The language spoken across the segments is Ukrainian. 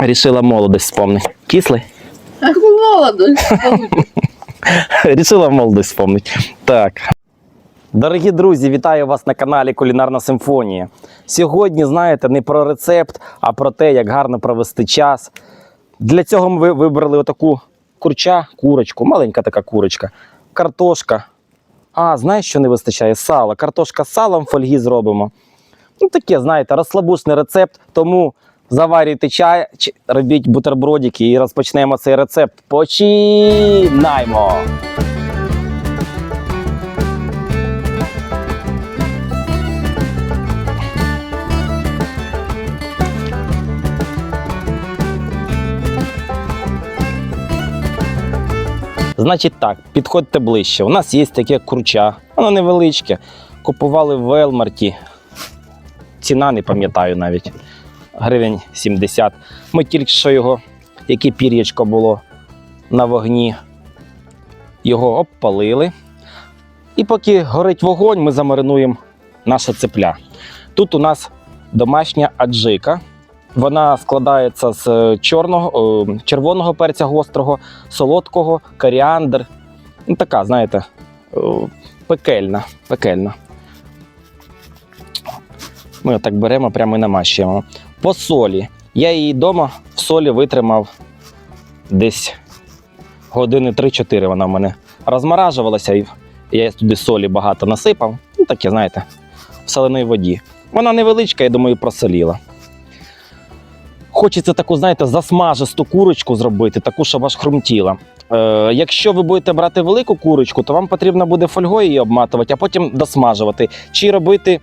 Рішила молодость вспомнити. Кислий? Молодость. Рішила молодость вспомнити. Так. Дорогі друзі, вітаю вас на каналі Кулінарна Симфонія. Сьогодні, знаєте, не про рецепт, а про те, як гарно провести час. Для цього ми вибрали отаку курча, курочку, маленька така курочка, картошка. А, знаєш, що не вистачає? Сало. Картошка з салом в фольгі зробимо. Ну, таке, знаєте, розслабушний рецепт, тому заварюйте чай, робіть бутербродики і розпочнемо цей рецепт. Починаємо! Значить так, підходьте ближче. У нас є таке курча, воно невеличке. Купували в Велмарті. Ціна не пам'ятаю навіть. Гривень 70. Ми тільки що його, яке пір'ячко було на вогні, його обпалили. І поки горить вогонь, ми замаринуємо наше цепля. Тут у нас домашня аджика. Вона складається з е, чорного, е, червоного перця гострого, солодкого, коріандр. Ну, така, знаєте, е, пекельна. пекельна. Ми отак беремо, прямо і намащуємо. По солі. Я її вдома в солі витримав десь години 3-4 вона в мене розморажувалася, і я туди солі багато насипав. Ну, таке, знаєте, в соленій воді. Вона невеличка, я думаю, просоліла. Хочеться таку, знаєте, засмажисту курочку зробити, таку, щоб аж хрумтіла. Е, якщо ви будете брати велику курочку, то вам потрібно буде фольгою її обматувати, а потім досмажувати. Чи робити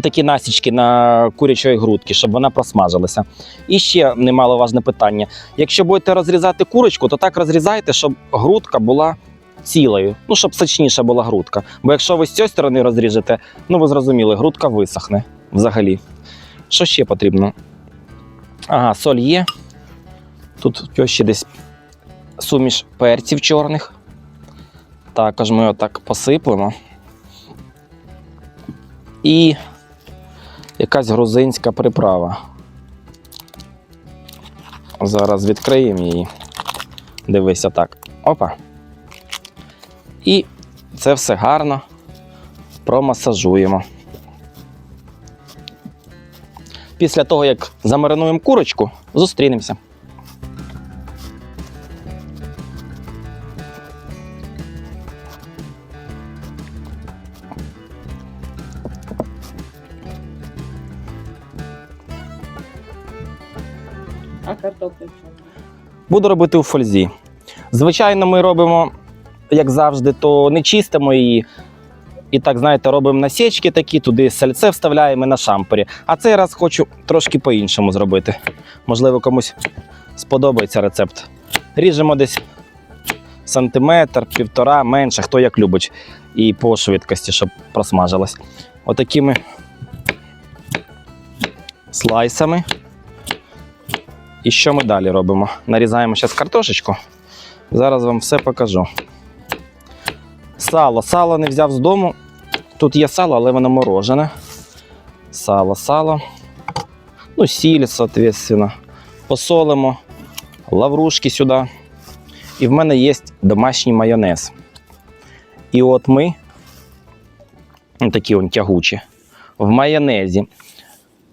такі насічки на курячої грудки, щоб вона просмажилася. І ще немаловажне питання: якщо будете розрізати курочку, то так розрізайте, щоб грудка була цілою. Ну, щоб сочніша була грудка. Бо якщо ви з цієї сторони розріжете, ну ви зрозуміли, грудка висохне взагалі. Що ще потрібно? Ага, соль є. Тут ще десь суміш перців чорних. Також ми отак посиплемо. І якась грузинська приправа. Зараз відкриємо її. Дивися так. Опа. І це все гарно промасажуємо. Після того, як замаринуємо курочку, зустрінемося. А картопля в чому? Буду робити у фользі. Звичайно, ми робимо, як завжди, то не чистимо її. І так, знаєте, робимо насічки такі, туди сальце вставляємо на шампурі. А цей раз хочу трошки по-іншому зробити. Можливо, комусь сподобається рецепт. Ріжемо десь сантиметр, півтора, менше, хто як любить. І по швидкості, щоб просмажилось. Отакими слайсами. І що ми далі робимо? Нарізаємо зараз картошечку. Зараз вам все покажу. Сало. Сало не взяв з дому. Тут є сало, але воно морожене. Сало, сало. Ну, сіль, соответственно. Посолимо, лаврушки сюди. І в мене є домашній майонез. І от ми, ну, такі он тягучі, в майонезі.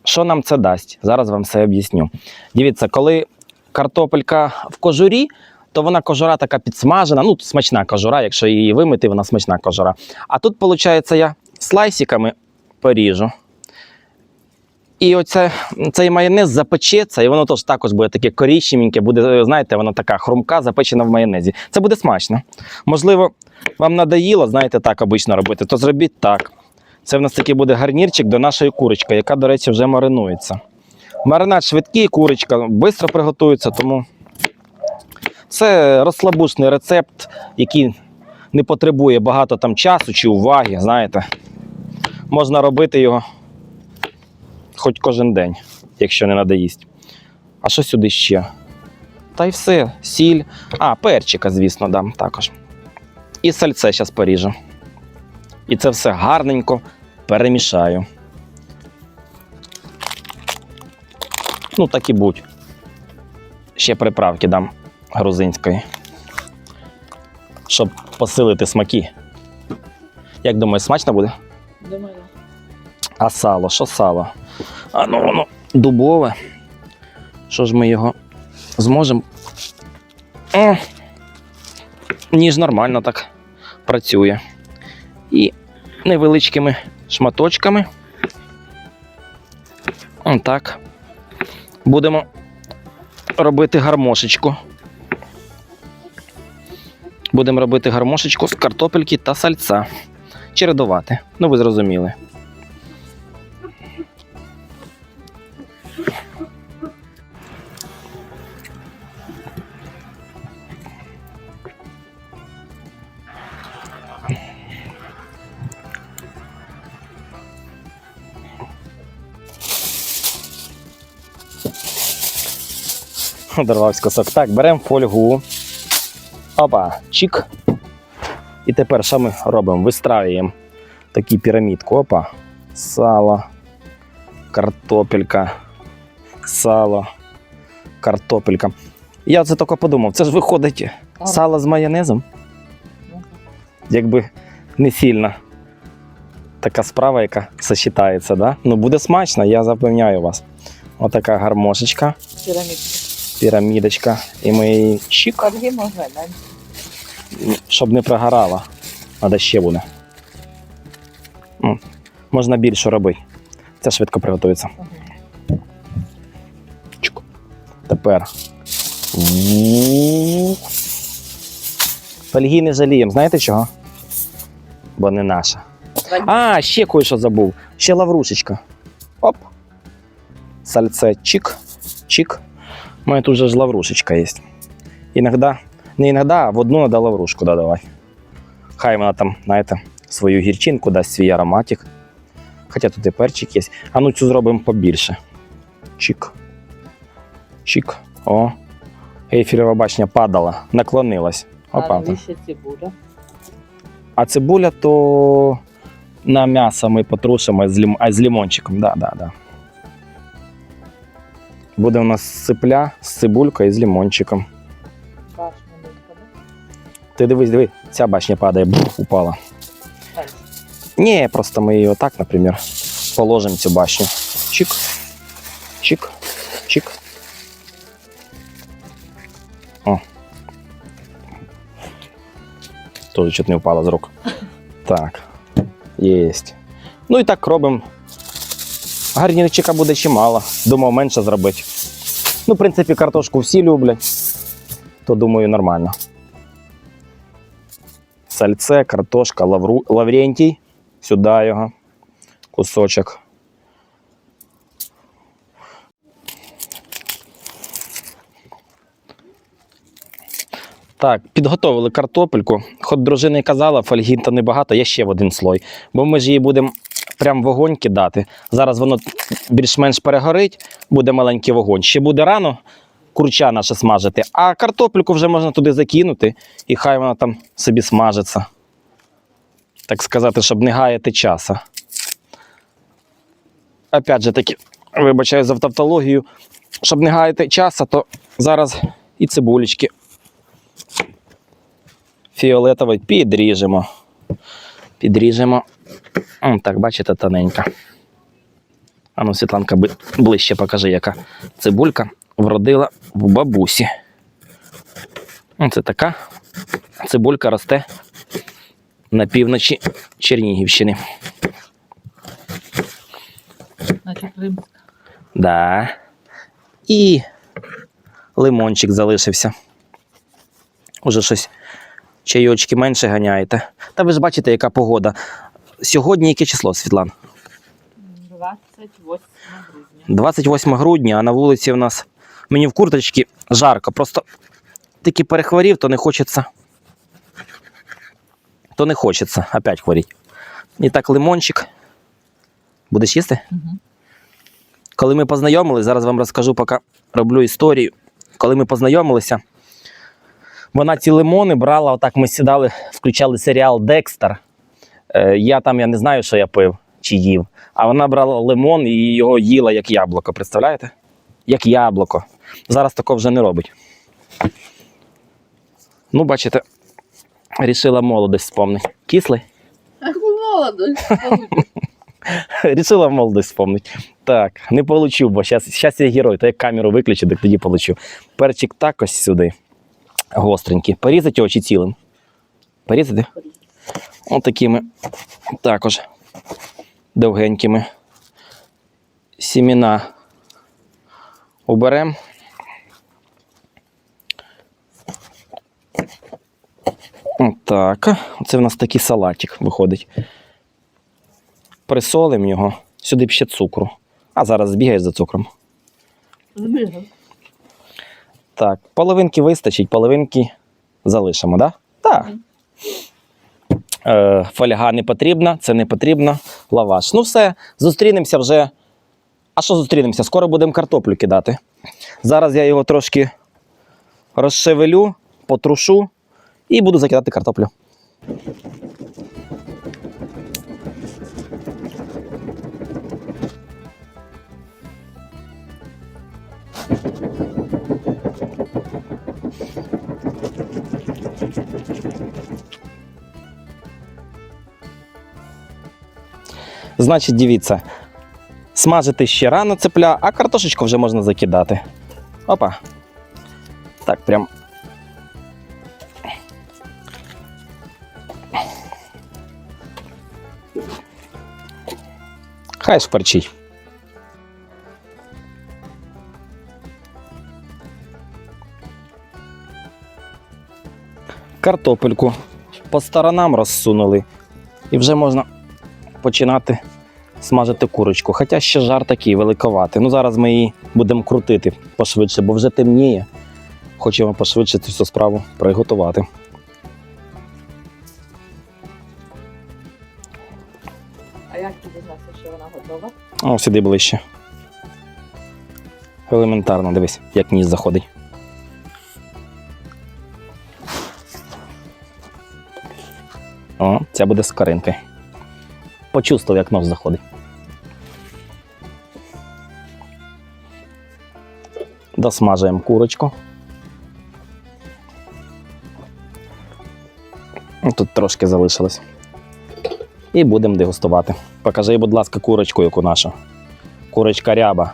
Що нам це дасть? Зараз вам все об'ясню. Дивіться, коли картопелька в кожурі, то вона кожура така підсмажена, ну смачна кожура, якщо її вимити, вона смачна кожура. А тут, виходить, я слайсиками поріжу. І оце, цей майонез запечеться, і воно теж також буде таке корічненьке, буде, знаєте, воно така хрумка, запечена в майонезі. Це буде смачно. Можливо, вам надоїло, знаєте, так обично робити, то зробіть так. Це в нас такий буде гарнірчик до нашої курочки, яка, до речі, вже маринується. Маринад швидкий, курочка швидко приготується, тому це розслабушний рецепт, який не потребує багато там часу чи уваги, знаєте. Можна робити його хоч кожен день, якщо не надоїсть. А що сюди ще? Та й все, сіль. А, перчика, звісно, дам також. І сальце зараз поріжу. І це все гарненько перемішаю. Ну, так і будь. ще приправки дам грузинської. Щоб посилити смаки. Як думаєш, смачно буде? Думаю. А сало, що сало? А ну воно дубове. Що ж ми його зможемо? Ніж нормально так працює. І невеличкими шматочками. Так. Будемо робити гармошечку. Будемо робити гармошечку з картопельки та сальця. Чередувати. Ну, ви зрозуміли. Дорвався кусок. Так, беремо фольгу. Опа, чик. І тепер що ми робимо? Вистраюємо таку пірамідку. Опа. Сало, картопелька, сало, картопелька. Я це тільки подумав, це ж виходить сало з майонезом. Якби не сильно така справа, яка сочетається, да? Ну буде смачно, я запевняю вас. Отака гармошечка Пірамідка. Пірамідочка, і ми її чик, щоб не прогорала. Треба ще буде. Можна більше робити. Це швидко приготується. Чук. Тепер. Фольги не жаліємо. Знаєте чого? Бо не наша. А, ще кое-що забув. Ще лаврушечка. Оп. Сальце чик, чик. У мене тут же ж лаврушечка є. Іногда, не іногда, а в одну треба лаврушку додавати. Хай вона там, знаєте, свою гірчинку дасть свій ароматик. Хоча тут і перчик є. А ну цю зробимо побільше. Чик. Чик. О. Ейфелева башня падала, наклонилась. Опа. А навіщо цибуля? А цибуля то на м'ясо ми потрушимо а, з лимончиком. Да, да, да. Буде у нас сипля з цибулькою і з лимончиком. Башня низько, да? Ти дивись, диви, ця башня падає, бух, упала. Дальше. Ні, просто ми її отак, наприклад, положимо цю башню. Чик, чик, чик. О. Тоже чуть не впало з рук. Так. Єсть. Ну і так робимо. Гарнірчика буде чимало. Думав, менше зробити. Ну, в принципі, картошку всі люблять. То думаю, нормально. Сальце, картошка, лавру, лаврентій. Сюди його. Кусочок. Так, підготовили картопельку. Хоч дружина і казала, фольги то небагато, є ще в один слой. Бо ми ж її будемо прям вогонь кидати. Зараз воно більш-менш перегорить, буде маленький вогонь. Ще буде рано курча наше смажити, а картопельку вже можна туди закинути, і хай вона там собі смажиться. Так сказати, щоб не гаяти часу. Опять же таки, вибачаю за тавтологію, щоб не гаяти часу, то зараз і цибулечки фіолетовий підріжемо. Підріжемо. М, Так, бачите, тоненька. А ну, Світланка, ближче покажи, яка цибулька вродила в бабусі. Це така цибулька росте на півночі Чернігівщини. Да. І лимончик залишився. Уже щось чайочки менше ганяєте. Та ви ж бачите, яка погода. Сьогодні яке число, Світлан? 28 грудня. 28 грудня, а на вулиці в нас мені в курточці жарко. Просто таки перехворів, то не хочеться. То не хочеться опять хворіть. І так, лимончик. Будеш їсти? Угу. Коли ми познайомилися, зараз вам розкажу, поки роблю історію. Коли ми познайомилися, вона ці лимони брала, отак ми сідали, включали серіал Декстер. Е, я там я не знаю, що я пив чи їв. А вона брала лимон і його їла як яблуко. Представляєте? Як яблуко. зараз такого вже не робить. Ну, бачите, рішила молодость вспомнити. Кислий? Молодость. Рішила молодость вспомнити. Так, не получу, бо зараз я герой, то як камеру виключу, так тоді получу. Перчик так ось сюди. Гостренький. Порізати очі цілим. Порізати? Ось такими також довгенькими. Сіміна уберемо. Так, це в нас такий салатик виходить. Присолимо його, сюди б ще цукру. А зараз збігаєш за цукром. Збігав. Так, половинки вистачить, половинки залишимо, так? Да? Так. Е, фольга не потрібна, це не потрібно. Лаваш. Ну все, зустрінемося вже. А що зустрінемося? Скоро будемо картоплю кидати. Зараз я його трошки розшевелю, потрушу і буду закидати картоплю. Значить, дивіться, смажити ще рано цепля, а картошечку вже можна закидати. Опа. Так, прям. Хай шкварчить. Картопельку по сторонам розсунули. І вже можна починати смажити курочку. Хоча ще жар такий великоватий. Ну зараз ми її будемо крутити пошвидше, бо вже темніє. Хочемо пошвидше цю всю справу приготувати. А як ти дізнався, що вона готова? О, сюди ближче. Елементарно, дивись, як ніс заходить. О, ця буде з каринки. Почувствував, як нос заходить. Досмажуємо курочку. Тут трошки залишилось. І будемо дегустувати. Покажи, будь ласка, курочку, яку нашу. Курочка ряба.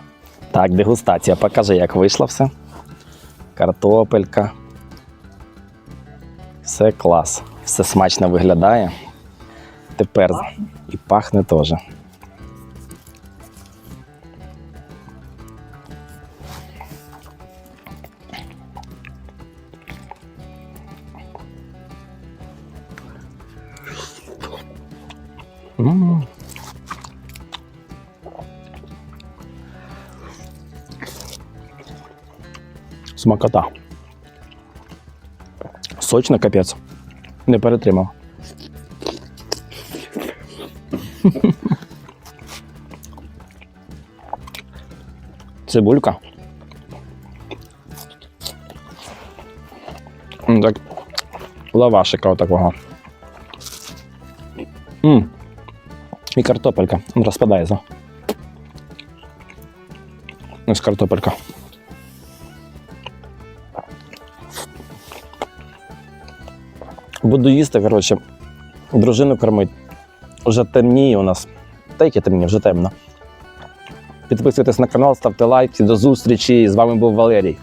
Так, дегустація. Покажи, як вийшло все. Картопелька. Все клас. Все смачно виглядає. Тепер і пахне теж. Смакота. Сочно капець. Не перетримав. Цибулька. Так, лавашика отакого. М. І картопелька. Розпадається. Ось картопелька. Буду їсти, коротше, дружину кормить. Вже темніє у нас. Та яке темніє, вже темно. Підписуйтесь на канал, ставте лайки. До зустрічі. З вами був Валерій.